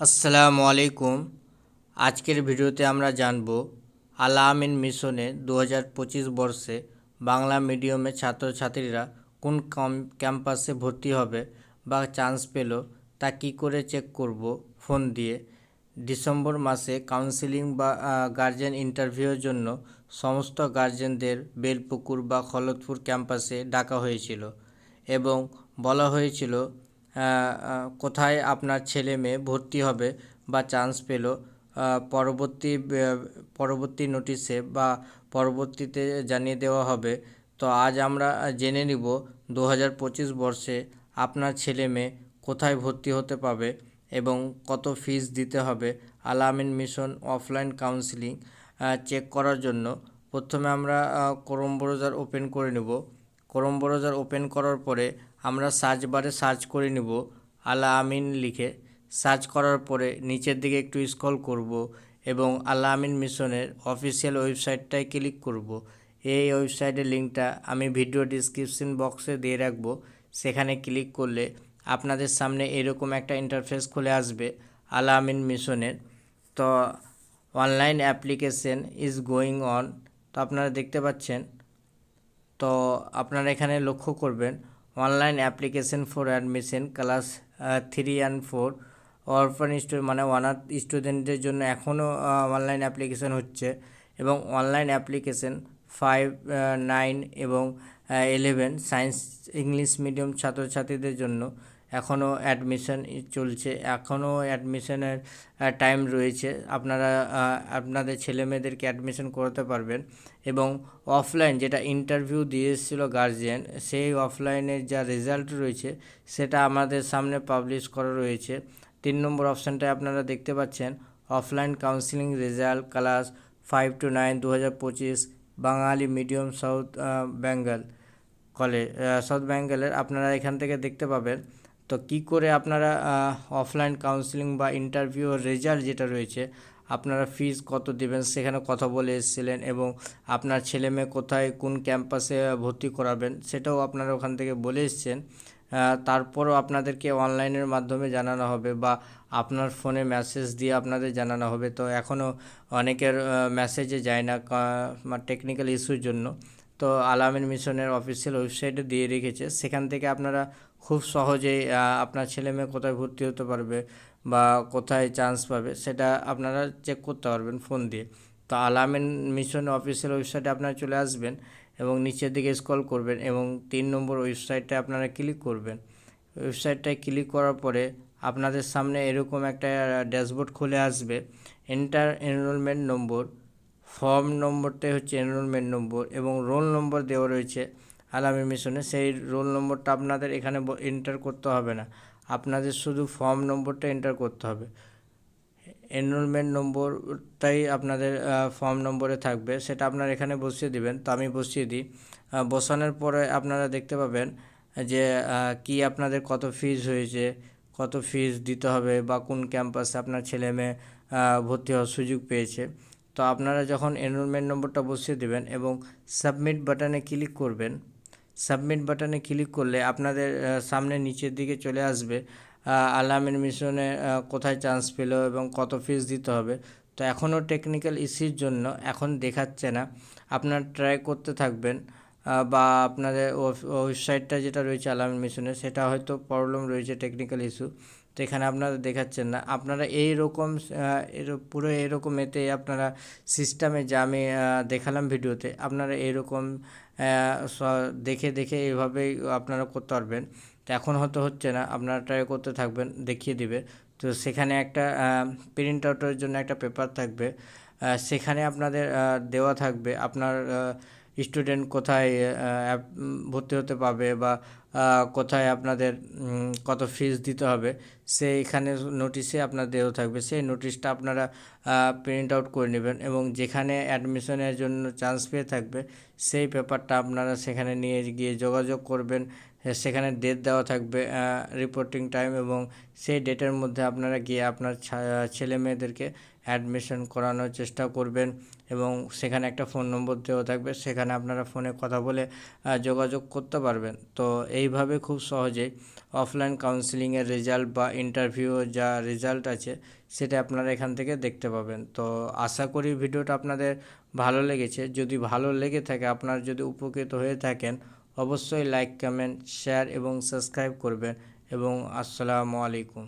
আসসালামু আলাইকুম। আজকের ভিডিওতে আমরা জানব, আল আমিন মিশনে দু হাজার পঁচিশ বর্ষে বাংলা মিডিয়ামে ছাত্রছাত্রীরা কোন ক্যাম্পাসে ভর্তি হবে বা চান্স পেল তা কি করে চেক করব ফোন দিয়ে। ডিসেম্বর মাসে কাউন্সিলিং বা গার্জেন ইন্টারভিউয়ের জন্য সমস্ত গার্জেনদের বেলপুকুর বা খলতপুর ক্যাম্পাসে ডাকা হয়েছিল এবং বলা হয়েছিল কোথায় আপনার ছেলে মেয়ে ভর্তি হবে বা চান্স পেল পরবর্তী পরবর্তী নোটিশে বা পরবর্তীতে জানিয়ে দেওয়া হবে। তো আজ আমরা জেনে নিব দু হাজার পঁচিশ বর্ষে আপনার ছেলে মেয়ে কোথায় ভর্তি হতে পাবে এবং কত ফিস দিতে হবে। আলামিন মিশন অফলাইন কাউন্সিলিং চেক করার জন্য প্রথমে আমরা ক্রোম ব্রাউজার ওপেন করে নেব। ক্রোম ব্রাউজার ওপেন করার পরে আমরা সার্চ বারে সার্চ করে নিব আলা আমিন লিখে। সার্চ করার পরে নিচের দিকে একটু স্ক্রল করব এবং আলা আমিন মিশনের অফিসিয়াল ওয়েবসাইটটায় ক্লিক করব। এই ওয়েবসাইটের লিঙ্কটা আমি ভিডিও ডিসক্রিপশন বক্সে দিয়ে রাখব। সেখানে ক্লিক করলে আপনাদের সামনে এরকম একটা ইন্টারফেস খুলে আসবে আলা আমিন মিশনের। তো online application is going on. তো আপনারা দেখতে পাচ্ছেন। তো আপনারা এখানে লক্ষ্য করবেন online application for admission, class three and four orphan student মানে অনাথ স্টুডেন্টদের জন্য এখনও অনলাইন অ্যাপ্লিকেশন হচ্ছে এবং অনলাইন অ্যাপ্লিকেশন ফাইভ নাইন এবং ইলেভেন সায়েন্স ইংলিশ মিডিয়াম ছাত্রছাত্রীদের জন্য এখনও অ্যাডমিশন চলছে, এখনও অ্যাডমিশনের টাইম রয়েছে। আপনারা আপনাদের ছেলেমেয়েদেরকে অ্যাডমিশন করাতে পারবেন এবং অফলাইন যেটা ইন্টারভিউ দিয়ে এসেছিল গার্জিয়ান সেই অফলাইনের যা রেজাল্ট রয়েছে, সেটা আমাদের সামনে পাবলিশ করা রয়েছে। তিন নম্বর অপশানটায় আপনারা দেখতে পাচ্ছেন offline counselling result class five two nine দু হাজার পঁচিশ, Bangali medium south Bengal college south বেঙ্গলের আপনারা এখান থেকে দেখতে পাবেন তো কি করে আপনারা অফলাইন কাউন্সিলিং বা ইন্টারভিউ রেজাল্ট যেটা রয়েছে, আপনারা ফিজ কত দেবেন, সেখানে কথা বলে এসেছিলেন এবং আপনার ছেলে মেয়ে কোথায়, কোন ক্যাম্পাসে ভর্তি করাবেন, সেটাও আপনারা ওখান থেকে বলে এসছেন। তারপরও আপনাদেরকে অনলাইনের মাধ্যমে জানানো হবে বা আপনার ফোনে মেসেজ দিয়ে আপনাদের জানানো হবে। তো এখনও অনেকের মেসেজে যায় না টেকনিক্যাল ইস্যুর জন্য। তো আলামিন মিশনের অফিসিয়াল ওয়েবসাইটে দিয়ে রেখেছে। সেখান থেকে আপনারা খুব সহজেই আপনার ছেলে মেয়ে কোথায় ভর্তি হতে পারবে বা কোথায় চান্স পাবে সেটা আপনারা চেক করতে পারবেন ফোন দিয়ে। তো আলামিন মিশন অফিসিয়াল ওয়েবসাইটে আপনারা চলে আসবেন এবং নিচের দিকে স্ক্রল করবেন এবং তিন নম্বর ওয়েবসাইটে আপনারা ক্লিক করবেন। ওয়েবসাইটটায় ক্লিক করার পরে আপনাদের সামনে এরকম একটা ড্যাশবোর্ড খুলে আসবে। এন্টার এনরোলমেন্ট নম্বর ফর্ম নম্বরটাই হচ্ছে এনরোলমেন্ট নম্বর এবং রোল নম্বর দেওয়া রয়েছে আলামী মিশনে। সেই রোল নম্বরটা আপনাদের এখানে এন্টার করতে হবে না। আপনাদের শুধু ফর্ম নম্বরটা এন্টার করতে হবে। এনরোলমেন্ট নম্বরটাই আপনাদের ফর্ম নম্বরে থাকবে। সেটা আপনারা এখানে বসিয়ে দিবেন। তো আমি বসিয়ে দিই। বসানোর পরে আপনারা দেখতে পাবেন যে কি আপনাদের কত ফিজ হয়েছে, কত ফিজ দিতে হবে বা কোন ক্যাম্পাসে আপনার ছেলে মেয়ে ভর্তি হওয়ার সুযোগ পেয়েছে। তো আপনারা যখন এনরোলমেন্ট নম্বরটা বসিয়ে দেবেন এবং সাবমিট বাটনে ক্লিক করবেন সাবমিট বাটনে ক্লিক করলে আপনাদের সামনে নিচের দিকে চলে আসবে আলাম এডমিশনে কোথায় চান্স পেল এবং কত ফিস দিতে হবে। তো এখনও টেকনিক্যাল ইস্যুর জন্য এখন দেখাচ্ছে না। আপনার ট্রাই করতে থাকবেন। বা আপনাদের ওয়েবসাইটটা যেটা রয়েছে আলামিন মিশনে সেটা হয়তো প্রবলেম রয়েছে টেকনিক্যাল ইস্যু তো এখানে আপনারা দেখাচ্ছেন না। আপনারা এই রকম এর- পুরো এরকম এতে আপনারা সিস্টেমে যা আমি দেখালাম ভিডিওতে, আপনারা এরকম দেখে দেখে এইভাবেই আপনারা করতে পারবেন। তো এখন হয়তো হচ্ছে না, আপনারা ট্রাই করতে থাকবেন, দেখিয়ে দিবে। তো সেখানে একটা প্রিন্ট আউটের জন্য একটা পেপার থাকবে সেখানে আপনাদের দেওয়া থাকবে। আপনার স্টুডেন্ট কোথায় ভর্তি হতে পাবে বা কোথায় আপনাদের কত ফিস দিতে হবে, সেইখানে নোটিশে আপনার দেওয়া থাকবে। সেই নোটিশটা আপনারা প্রিন্ট আউট করে নেবেন এবং যেখানে অ্যাডমিশনের জন্য চান্স পেয়ে থাকবে, সেই পেপারটা আপনারা সেখানে নিয়ে গিয়ে যোগাযোগ করবেন সেখানে ডেট দেওয়া থাকবে রিপোর্টিং টাইম এবং সেই ডেটের মধ্যে আপনারা গিয়ে আপনার ছেলে মেয়েদেরকে অ্যাডমিশন করানোর চেষ্টা করবেন এবং সেখানে একটা ফোন নম্বর দেওয়া থাকবে, সেখানে আপনারা ফোনে কথা বলে যোগাযোগ করতে পারবেন। তো এইভাবে খুব সহজেই অফলাইন কাউন্সিলিংয়ের রেজাল্ট বা ইন্টারভিউ যা রেজাল্ট আছে, সেটা আপনারা এখান থেকে দেখতে পাবেন। তো আশা করি ভিডিওটা আপনাদের ভালো লেগেছে। যদি ভালো লেগে থাকে, আপনার যদি উপকৃত হয়ে থাকেন অবশ্যই লাইক কমেন্ট শেয়ার এবং সাবস্ক্রাইব করবেন এবং আসসালামু আলাইকুম।